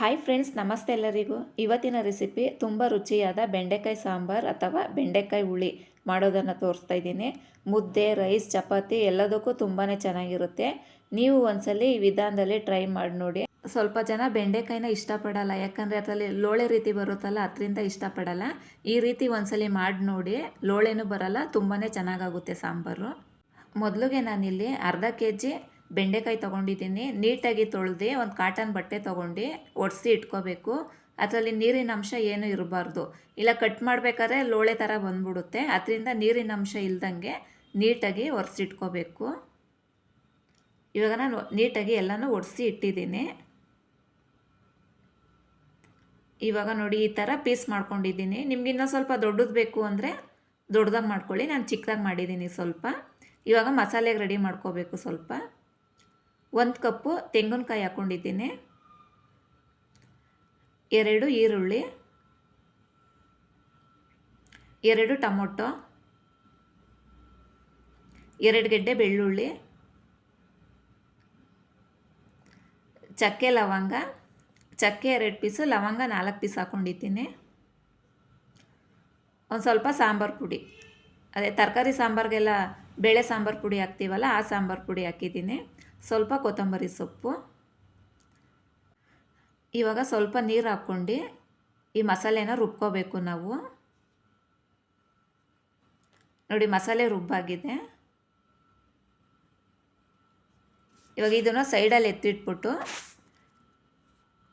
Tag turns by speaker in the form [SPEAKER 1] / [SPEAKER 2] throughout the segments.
[SPEAKER 1] Hi friends ನಮಸ್ತೆ ಎಲ್ಲರಿಗೂ. ಇವತ್ತಿನ ರೆಸಿಪಿ ತುಂಬ ರುಚಿಯಾದ ಬೆಂಡೆಕಾಯಿ ಸಾಂಬಾರ್ ಅಥವಾ ಬೆಂಡೆಕಾಯಿ ಹುಳಿ ಮಾಡೋದನ್ನು ತೋರಿಸ್ತಾ ಇದ್ದೀನಿ. ಮುದ್ದೆ ರೈಸ್ ಚಪಾತಿ ಎಲ್ಲದಕ್ಕೂ ತುಂಬಾ ಚೆನ್ನಾಗಿರುತ್ತೆ. ನೀವು ಒಂದ್ಸಲಿ ಈ ವಿಧಾನದಲ್ಲಿ ಟ್ರೈ ಮಾಡಿ ನೋಡಿ. ಸ್ವಲ್ಪ ಜನ ಬೆಂಡೆಕಾಯಿನ ಇಷ್ಟಪಡಲ್ಲ, ಯಾಕಂದರೆ ಅದರಲ್ಲಿ ಲೋಳೆ ರೀತಿ ಬರುತ್ತಲ್ಲ, ಅದರಿಂದ ಇಷ್ಟಪಡಲ್ಲ. ಈ ರೀತಿ ಒಂದ್ಸಲಿ ಮಾಡಿ ನೋಡಿ, ಲೋಳೆನೂ ಬರಲ್ಲ ತುಂಬಾ ಚೆನ್ನಾಗಾಗುತ್ತೆ ಸಾಂಬಾರು. ಮೊದಲಿಗೆ ನಾನಿಲ್ಲಿ ಅರ್ಧ ಕೆ ಜಿ ಬೆಂಡೆಕಾಯಿ ತೊಗೊಂಡಿದ್ದೀನಿ. ನೀಟಾಗಿ ತೊಳೆದು ಒಂದು ಕಾಟನ್ ಬಟ್ಟೆ ತೊಗೊಂಡು ಒಡಿಸಿ ಇಟ್ಕೋಬೇಕು. ಅದರಲ್ಲಿ ನೀರಿನ ಅಂಶ ಏನೂ ಇರಬಾರ್ದು. ಇಲ್ಲ ಕಟ್ ಮಾಡಬೇಕಾದ್ರೆ ಲೋಳೆ ಥರ ಬಂದ್ಬಿಡುತ್ತೆ. ಅದರಿಂದ ನೀರಿನ ಅಂಶ ಇಲ್ದಂಗೆ ನೀಟಾಗಿ ಒರೆಸಿಟ್ಕೋಬೇಕು ಇವಾಗ ನಾನು ನೀಟಾಗಿ ಎಲ್ಲನೂ ಒಡಿಸಿ ಇಟ್ಟಿದ್ದೀನಿ. ಇವಾಗ ನೋಡಿ ಈ ಥರ ಪೀಸ್ ಮಾಡ್ಕೊಂಡಿದ್ದೀನಿ. ನಿಮ್ಗೆ ಇನ್ನೂ ಸ್ವಲ್ಪ ದೊಡ್ಡದು ಬೇಕು ಅಂದರೆ ದೊಡ್ಡದಾಗಿ ಮಾಡ್ಕೊಳ್ಳಿ. ನಾನು ಚಿಕ್ಕದಾಗಿ ಮಾಡಿದ್ದೀನಿ ಸ್ವಲ್ಪ. ಇವಾಗ ಮಸಾಲೆಗೆ ರೆಡಿ ಮಾಡ್ಕೋಬೇಕು ಸ್ವಲ್ಪ. ಒಂದು ಕಪ್ಪು ತೆಂಗಿನಕಾಯಿ ಹಾಕ್ಕೊಂಡಿದ್ದೀನಿ ಎರಡು ಈರುಳ್ಳಿ. ಎರಡು ಟೊಮೊಟೊ. ಎರಡು ಗೆಡ್ಡೆ ಬೆಳ್ಳುಳ್ಳಿ. ಚಕ್ಕೆ ಲವಂಗ. ಚಕ್ಕೆ ಎರಡು ಪೀಸು, ಲವಂಗ ನಾಲ್ಕು ಪೀಸ್ ಹಾಕ್ಕೊಂಡಿದ್ದೀನಿ ಒಂದು ಸ್ವಲ್ಪ ಸಾಂಬಾರು ಪುಡಿ. ಅದೇ ತರಕಾರಿ ಸಾಂಬಾರಿಗೆಲ್ಲ ಬೇಳೆ ಸಾಂಬಾರು ಪುಡಿ ಹಾಕ್ತೀವಲ್ಲ ಆ ಸಾಂಬಾರು ಪುಡಿ ಹಾಕಿದ್ದೀನಿ. ಸ್ವಲ್ಪ ಕೊತ್ತಂಬರಿ ಸೊಪ್ಪು. ಇವಾಗ ಸ್ವಲ್ಪ ನೀರು ಹಾಕ್ಕೊಂಡು ಈ ಮಸಾಲೆನ ರುಬ್ಕೋಬೇಕು ನಾವು. ನೋಡಿ ಮಸಾಲೆ ರುಬ್ಬಾಗಿದೆ. ಇವಾಗ ಇದನ್ನು ಸೈಡಲ್ಲಿ ಎತ್ತಿಟ್ಬಿಟ್ಟು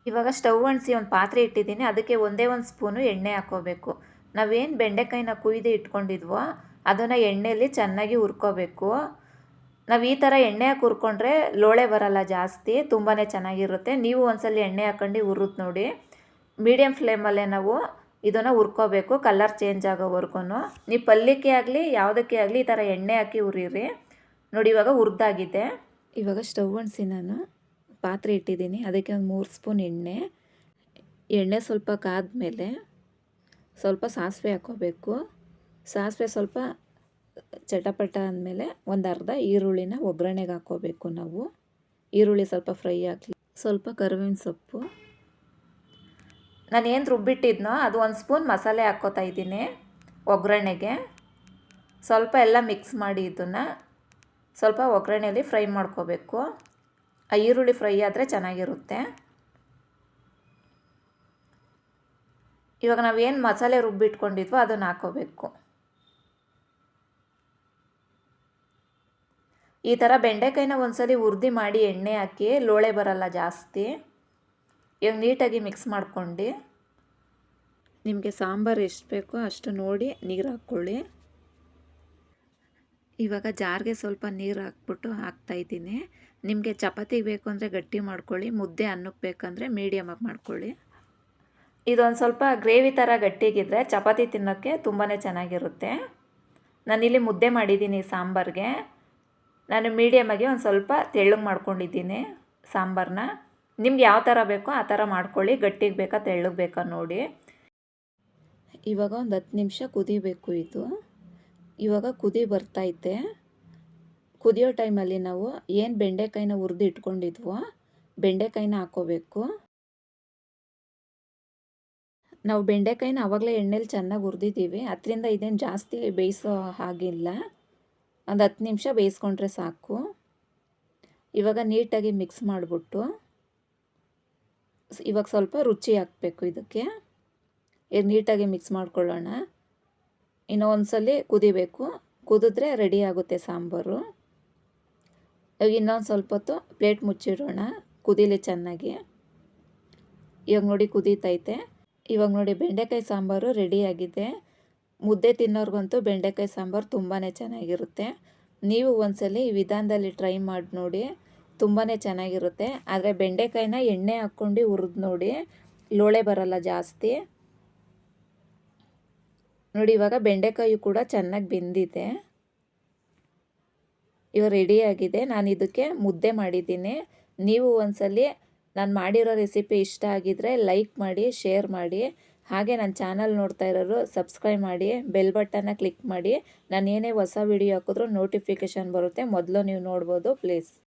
[SPEAKER 1] ಇವಾಗ ಸ್ಟವ್ ಅಣಿಸಿ ಒಂದು ಪಾತ್ರೆ ಇಟ್ಟಿದ್ದೀನಿ. ಅದಕ್ಕೆ ಒಂದೇ ಒಂದು ಸ್ಪೂನು ಎಣ್ಣೆ ಹಾಕೋಬೇಕು. ನಾವೇನು ಬೆಂಡೆಕಾಯಿನ ಕುಯ್ದು ಇಟ್ಕೊಂಡಿದ್ವೋ ಅದನ್ನು ಎಣ್ಣೆಯಲ್ಲಿ ಚೆನ್ನಾಗಿ ಹುರ್ಕೋಬೇಕು. ನಾವು ಈ ಥರ ಎಣ್ಣೆ ಹಾಕಿ ಹುರ್ಕೊಂಡ್ರೆ ಲೋಳೆ ಬರಲ್ಲ ಜಾಸ್ತಿ ತುಂಬಾ ಚೆನ್ನಾಗಿರುತ್ತೆ. ನೀವು ಒಂದ್ಸಲ ಎಣ್ಣೆ ಹಾಕೊಂಡು ಹುರಿದು ನೋಡಿ. ಮೀಡಿಯಮ್ ಫ್ಲೇಮಲ್ಲೇ ನಾವು ಇದನ್ನು ಹುರ್ಕೋಬೇಕು, ಕಲರ್ ಚೇಂಜ್ ಆಗೋವರೆಗೂ ನೀವು ಪಲ್ಯಕ್ಕೆ ಆಗಲಿ, ಯಾವುದಕ್ಕೆ ಆಗಲಿ ಈ ಥರ ಎಣ್ಣೆ ಹಾಕಿ ಹುರಿರಿ. ನೋಡಿ ಇವಾಗ ಹುರಿದಾಗಿದೆ. ಇವಾಗ ಸ್ಟವ್ ಅಣಿಸಿ ನಾನು ಪಾತ್ರೆ ಇಟ್ಟಿದ್ದೀನಿ. ಅದಕ್ಕೆ ಒಂದು ಮೂರು ಸ್ಪೂನ್ ಎಣ್ಣೆ. ಎಣ್ಣೆ ಸ್ವಲ್ಪ ಕಾದ ಮೇಲೆ ಸ್ವಲ್ಪ ಸಾಸಿವೆ ಹಾಕ್ಕೋಬೇಕು ಸಾಸಿವೆ ಸ್ವಲ್ಪ ಚಟಪಟ ಅಂದಮೇಲೆ ಒಂದು ಅರ್ಧ ಈರುಳ್ಳಿನ ಒಗ್ಗರಣೆಗೆ ಹಾಕ್ಕೋಬೇಕು ನಾವು. ಈರುಳ್ಳಿ ಸ್ವಲ್ಪ ಫ್ರೈ ಹಾಕಿ ಸ್ವಲ್ಪ ಕರುವಿನ ಸೊಪ್ಪು. ನಾನು ಏನು ರುಬ್ಬಿಟ್ಟಿದ್ನೋ ಅದು ಒಂದು ಸ್ಪೂನ್ ಮಸಾಲೆ ಹಾಕ್ಕೋತಾ ಇದ್ದೀನಿ ಒಗ್ಗರಣೆಗೆ. ಸ್ವಲ್ಪ ಎಲ್ಲ ಮಿಕ್ಸ್ ಮಾಡಿ ಇದನ್ನು ಸ್ವಲ್ಪ ಒಗ್ಗರಣೆಯಲ್ಲಿ ಫ್ರೈ ಮಾಡ್ಕೋಬೇಕು. ಆ ಈರುಳ್ಳಿ ಫ್ರೈ ಆದರೆ ಚೆನ್ನಾಗಿರುತ್ತೆ. ಇವಾಗ ನಾವೇನು ಮಸಾಲೆ ರುಬ್ಬಿಟ್ಕೊಂಡಿದ್ವೋ ಅದನ್ನು ಹಾಕ್ಕೋಬೇಕು. ಈ ಥರ ಬೆಂಡೆಕಾಯಿನ ಒಂದ್ಸಲಿ ಉರ್ದಿ ಮಾಡಿ ಎಣ್ಣೆ ಹಾಕಿ, ಲೋಳೆ ಬರಲ್ಲ ಜಾಸ್ತಿ. ಇವಾಗ ನೀಟಾಗಿ ಮಿಕ್ಸ್ ಮಾಡ್ಕೊಂಡು ನಿಮಗೆ ಸಾಂಬಾರು ಎಷ್ಟು ಬೇಕೋ ಅಷ್ಟು ನೋಡಿ ನೀರು ಹಾಕ್ಕೊಳ್ಳಿ. ಇವಾಗ ಜಾರ್ಗೆ ಸ್ವಲ್ಪ ನೀರು ಹಾಕ್ಬಿಟ್ಟು ಹಾಕ್ತಾಯಿದ್ದೀನಿ ನಿಮಗೆ ಚಪಾತಿಗೆ ಬೇಕು ಅಂದರೆ ಗಟ್ಟಿ ಮಾಡ್ಕೊಳ್ಳಿ, ಮುದ್ದೆ ಅನ್ನಕ್ಕೆ ಬೇಕಂದರೆ ಮೀಡಿಯಮಾಗಿ ಮಾಡ್ಕೊಳ್ಳಿ. ಇದೊಂದು ಸ್ವಲ್ಪ ಗ್ರೇವಿ ಥರ ಗಟ್ಟಿಗಿದ್ರೆ ಚಪಾತಿ ತಿನ್ನೋಕ್ಕೆ ತುಂಬಾ ಚೆನ್ನಾಗಿರುತ್ತೆ. ನಾನಿಲ್ಲಿ ಮುದ್ದೆ ಮಾಡಿದ್ದೀನಿ ಸಾಂಬಾರಿಗೆ. ನಾನು ಮೀಡಿಯಮ್ಮಾಗಿ ಒಂದು ಸ್ವಲ್ಪ ತೆಳ್ಳಗೆ ಮಾಡ್ಕೊಂಡಿದ್ದೀನಿ ಸಾಂಬಾರನ್ನ ನಿಮ್ಗೆ ಯಾವ ಥರ ಬೇಕೋ ಆ ಥರ ಮಾಡ್ಕೊಳ್ಳಿ, ಗಟ್ಟಿಗೆ ಬೇಕಾ ತೆಳ್ಳಗೆ ಬೇಕಾ ನೋಡಿ. ಇವಾಗ ಒಂದು ಹತ್ತು ನಿಮಿಷ ಕುದಿಬೇಕು ಇದು. ಇವಾಗ ಕುದಿ ಬರ್ತೈತೆ ಕುದಿಯೋ ಟೈಮಲ್ಲಿ ನಾವು ಏನು ಬೆಂಡೆಕಾಯಿನ ಹುರಿದು ಇಟ್ಕೊಂಡಿದ್ವೋ ಬೆಂಡೆಕಾಯಿನ ಹಾಕೋಬೇಕು. ನಾವು ಬೆಂಡೆಕಾಯಿನ ಆವಾಗಲೇ ಎಣ್ಣೆಲಿ ಚೆನ್ನಾಗಿ ಹುರಿದಿದ್ದೀವಿ. ಅದರಿಂದ ಇದೇನು ಜಾಸ್ತಿ ಬೇಯಿಸೋ ಹಾಗಿಲ್ಲ. ಒಂದು ಹತ್ತು ನಿಮಿಷ ಬೇಯಿಸ್ಕೊಂಡ್ರೆ ಸಾಕು. ಇವಾಗ ನೀಟಾಗಿ ಮಿಕ್ಸ್ ಮಾಡಿಬಿಟ್ಟು ಇವಾಗ ಸ್ವಲ್ಪ ರುಚಿ ಹಾಕಬೇಕು ಇದಕ್ಕೆ. ಈಗ ನೀಟಾಗಿ ಮಿಕ್ಸ್ ಮಾಡ್ಕೊಳ್ಳೋಣ. ಇನ್ನೂ ಒಂದು ಕುದಿಬೇಕು. ಕುದಿದ್ರೆ ರೆಡಿ ಆಗುತ್ತೆ ಸಾಂಬಾರು. ಇವಾಗ ಇನ್ನೊಂದು ಸ್ವಲ್ಪ ಹೊತ್ತು ಪ್ಲೇಟ್ ಮುಚ್ಚಿಡೋಣ ಕುದೀಲಿ ಚೆನ್ನಾಗಿ. ಇವಾಗ ನೋಡಿ ಕುದೀತೈತೆ. ಇವಾಗ ನೋಡಿ ಬೆಂಡೆಕಾಯಿ ಸಾಂಬಾರು ರೆಡಿಯಾಗಿದೆ ಮುದ್ದೆ ತಿನ್ನೋರ್ಗಂತೂ ಬೆಂಡೆಕಾಯಿ ಸಾಂಬಾರು ತುಂಬಾ ಚೆನ್ನಾಗಿರುತ್ತೆ. ನೀವು ಒಂದ್ಸಲಿ ಈ ವಿಧಾನದಲ್ಲಿ ಟ್ರೈ ಮಾಡಿ ನೋಡಿ ತುಂಬಾ ಚೆನ್ನಾಗಿರುತ್ತೆ. ಆದರೆ ಬೆಂಡೆಕಾಯಿನ ಎಣ್ಣೆ ಹಾಕ್ಕೊಂಡು ಹುರಿದು ನೋಡಿ, ಲೋಳೆ ಬರಲ್ಲ ಜಾಸ್ತಿ. ನೋಡಿ, ಇವಾಗ ಬೆಂಡೆಕಾಯಿ ಕೂಡ ಚೆನ್ನಾಗಿ ಬೆಂದಿದೆ. ಇವಾಗ ರೆಡಿಯಾಗಿದೆ ನಾನು ಇದಕ್ಕೆ ಮುದ್ದೆ ಮಾಡಿದ್ದೀನಿ. ನೀವು ಒಂದ್ಸಲಿ ನಾನು ಮಾಡಿರೋ ರೆಸಿಪಿ ಇಷ್ಟ ಆಗಿದ್ರೆ ಲೈಕ್ ಮಾಡಿ ಶೇರ್ ಮಾಡಿ. ಹಾಗೆ ನನ್ನ ಚಾನಲ್ ನೋಡ್ತಾ ಇರೋರು ಸಬ್ಸ್ಕ್ರೈಬ್ ಮಾಡಿ, ಬೆಲ್ ಬಟನ್ನ ಕ್ಲಿಕ್ ಮಾಡಿ. ನಾನು ಏನೇ ಹೊಸ ವಿಡಿಯೋ ಹಾಕಿದ್ರೂ ನೋಟಿಫಿಕೇಷನ್ ಬರುತ್ತೆ. ಮೊದಲು ನೀವು ನೋಡ್ಬೋದು ಪ್ಲೀಸ್